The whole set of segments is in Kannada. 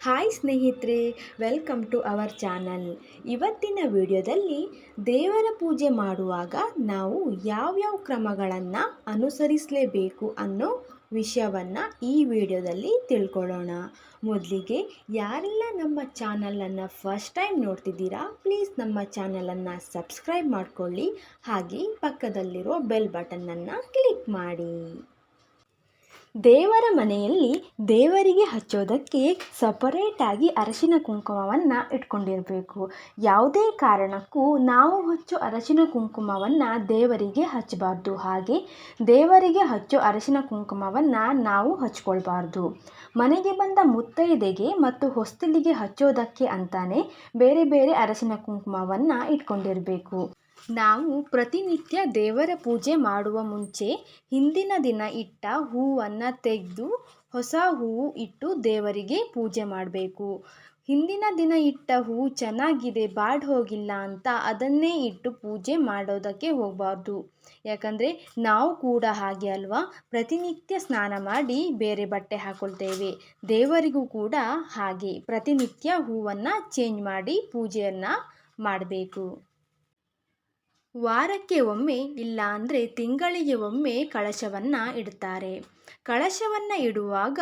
ಹಾಯ್ ಸ್ನೇಹಿತರೆ, ವೆಲ್ಕಮ್ ಟು ಅವರ್ ಚಾನಲ್. ಇವತ್ತಿನ ವಿಡಿಯೋದಲ್ಲಿ ದೇವರ ಪೂಜೆ ಮಾಡುವಾಗ ನಾವು ಯಾವ್ಯಾವ ಕ್ರಮಗಳನ್ನು ಅನುಸರಿಸಲೇಬೇಕು ಅನ್ನೋ ವಿಷಯವನ್ನು ಈ ವಿಡಿಯೋದಲ್ಲಿ ತಿಳ್ಕೊಳ್ಳೋಣ. ಮೊದಲಿಗೆ ಯಾರೆಲ್ಲ ನಮ್ಮ ಚಾನಲನ್ನು ಫಸ್ಟ್ ಟೈಮ್ ನೋಡ್ತಿದ್ದೀರಾ ಪ್ಲೀಸ್ ನಮ್ಮ ಚಾನಲನ್ನು ಸಬ್ಸ್ಕ್ರೈಬ್ ಮಾಡಿಕೊಳ್ಳಿ. ಹಾಗೆ ಪಕ್ಕದಲ್ಲಿರೋ ಬೆಲ್ ಬಟನನ್ನು ಕ್ಲಿಕ್ ಮಾಡಿ. ದೇವರ ಮನೆಯಲ್ಲಿ ದೇವರಿಗೆ ಹಚ್ಚೋದಕ್ಕೆ ಸಪರೇಟಾಗಿ ಅರಶಿನ ಕುಂಕುಮವನ್ನು ಇಟ್ಕೊಂಡಿರಬೇಕು. ಯಾವುದೇ ಕಾರಣಕ್ಕೂ ನಾವು ಹಚ್ಚೋ ಅರಶಿನ ಕುಂಕುಮವನ್ನು ದೇವರಿಗೆ ಹಚ್ಚಬಾರ್ದು. ಹಾಗೆ ದೇವರಿಗೆ ಹಚ್ಚೋ ಅರಶಿನ ಕುಂಕುಮವನ್ನು ನಾವು ಹಚ್ಕೊಳ್ಬಾರ್ದು. ಮನೆಗೆ ಬಂದ ಮುತ್ತೈದೆಗೆ ಮತ್ತು ಹೊಸ್ತಿಲಿಗೆ ಹಚ್ಚೋದಕ್ಕೆ ಅಂತಾನೆ ಬೇರೆ ಬೇರೆ ಅರಶಿನ ಕುಂಕುಮವನ್ನು ಇಟ್ಕೊಂಡಿರಬೇಕು. ನಾವು ಪ್ರತಿನಿತ್ಯ ದೇವರ ಪೂಜೆ ಮಾಡುವ ಮುಂಚೆ ಹಿಂದಿನ ದಿನ ಇಟ್ಟ ಹೂವನ್ನು ತೆಗೆದು ಹೊಸ ಹೂವು ಇಟ್ಟು ದೇವರಿಗೆ ಪೂಜೆ ಮಾಡಬೇಕು. ಹಿಂದಿನ ದಿನ ಇಟ್ಟ ಹೂವು ಚೆನ್ನಾಗಿದೆ, ಬಾಡ್ ಹೋಗಿಲ್ಲ ಅಂತ ಅದನ್ನೇ ಇಟ್ಟು ಪೂಜೆ ಮಾಡೋದಕ್ಕೆ ಹೋಗಬಾರ್ದು. ಯಾಕಂದರೆ ನಾವು ಕೂಡ ಹಾಗೆ ಅಲ್ವಾ? ಪ್ರತಿನಿತ್ಯ ಸ್ನಾನ ಮಾಡಿ ಬೇರೆ ಬಟ್ಟೆ ಹಾಕೊಳ್ತೇವೆ. ದೇವರಿಗೂ ಕೂಡ ಹಾಗೆ ಪ್ರತಿನಿತ್ಯ ಹೂವನ್ನು ಚೇಂಜ್ ಮಾಡಿ ಪೂಜೆಯನ್ನು ಮಾಡಬೇಕು. ವಾರಕ್ಕೆ ಒಮ್ಮೆ, ಇಲ್ಲ ಅಂದರೆ ತಿಂಗಳಿಗೆ ಒಮ್ಮೆ ಕಳಶವನ್ನು ಇಡ್ತಾರೆ ಕಳಶವನ್ನು ಇಡುವಾಗ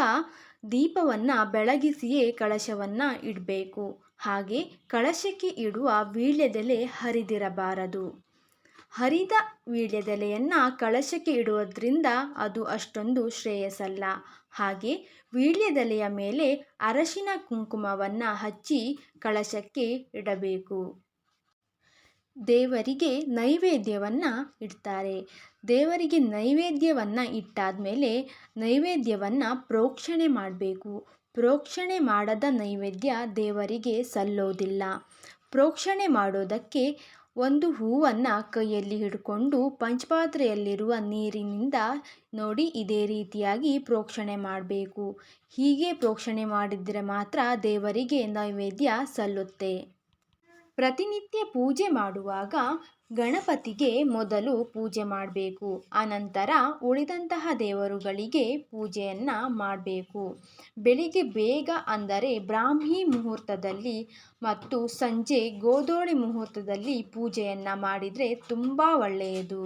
ದೀಪವನ್ನು ಬೆಳಗಿಸಿಯೇ ಕಳಶವನ್ನು ಇಡಬೇಕು. ಹಾಗೆ ಕಳಶಕ್ಕೆ ಇಡುವ ವೀಳ್ಯದೆಲೆ ಹರಿದಿರಬಾರದು. ಹರಿದ ವೀಳ್ಯದೆಲೆಯನ್ನು ಕಳಶಕ್ಕೆ ಇಡುವುದರಿಂದ ಅದು ಅಷ್ಟೊಂದು ಶ್ರೇಯಸ್ಸಲ್ಲ. ಹಾಗೆ ವೀಳ್ಯದೆಲೆಯ ಮೇಲೆ ಅರಶಿನ ಕುಂಕುಮವನ್ನು ಹಚ್ಚಿ ಕಳಶಕ್ಕೆ ಇಡಬೇಕು. ದೇವರಿಗೆ ನೈವೇದ್ಯವನ್ನು ಇಡ್ತಾರೆ. ದೇವರಿಗೆ ನೈವೇದ್ಯವನ್ನು ಇಟ್ಟಾದ ಮೇಲೆ ನೈವೇದ್ಯವನ್ನು ಪ್ರೋಕ್ಷಣೆ ಮಾಡಬೇಕು. ಪ್ರೋಕ್ಷಣೆ ಮಾಡದ ನೈವೇದ್ಯ ದೇವರಿಗೆ ಸಲ್ಲೋದಿಲ್ಲ. ಪ್ರೋಕ್ಷಣೆ ಮಾಡೋದಕ್ಕೆ ಒಂದು ಹೂವನ್ನು ಕೈಯಲ್ಲಿ ಹಿಡ್ಕೊಂಡು ಪಂಚಪಾತ್ರೆಯಲ್ಲಿರುವ ನೀರಿನಿಂದ ನೋಡಿ ಇದೇ ರೀತಿಯಾಗಿ ಪ್ರೋಕ್ಷಣೆ ಮಾಡಬೇಕು. ಹೀಗೆ ಪ್ರೋಕ್ಷಣೆ ಮಾಡಿದರೆ ಮಾತ್ರ ದೇವರಿಗೆ ನೈವೇದ್ಯ ಸಲ್ಲುತ್ತೆ. ಪ್ರತಿನಿತ್ಯ ಪೂಜೆ ಮಾಡುವಾಗ ಗಣಪತಿಗೆ ಮೊದಲು ಪೂಜೆ ಮಾಡಬೇಕು. ಆನಂತರ ಉಳಿದಂತಹ ದೇವರುಗಳಿಗೆ ಪೂಜೆಯನ್ನು ಮಾಡಬೇಕು. ಬೆಳಿಗ್ಗೆ ಬೇಗ ಅಂದರೆ ಬ್ರಾಹ್ಮಿ ಮುಹೂರ್ತದಲ್ಲಿ ಮತ್ತು ಸಂಜೆ ಗೋಧೋಳಿ ಮುಹೂರ್ತದಲ್ಲಿ ಪೂಜೆಯನ್ನು ಮಾಡಿದರೆ ತುಂಬ ಒಳ್ಳೆಯದು.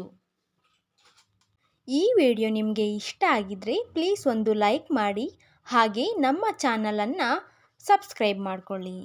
ಈ ವಿಡಿಯೋ ನಿಮಗೆ ಇಷ್ಟ ಆಗಿದ್ದರೆ ಪ್ಲೀಸ್ ಒಂದು ಲೈಕ್ ಮಾಡಿ ಹಾಗೆ ನಮ್ಮ ಚಾನಲನ್ನು ಸಬ್ಸ್ಕ್ರೈಬ್ ಮಾಡಿಕೊಳ್ಳಿ.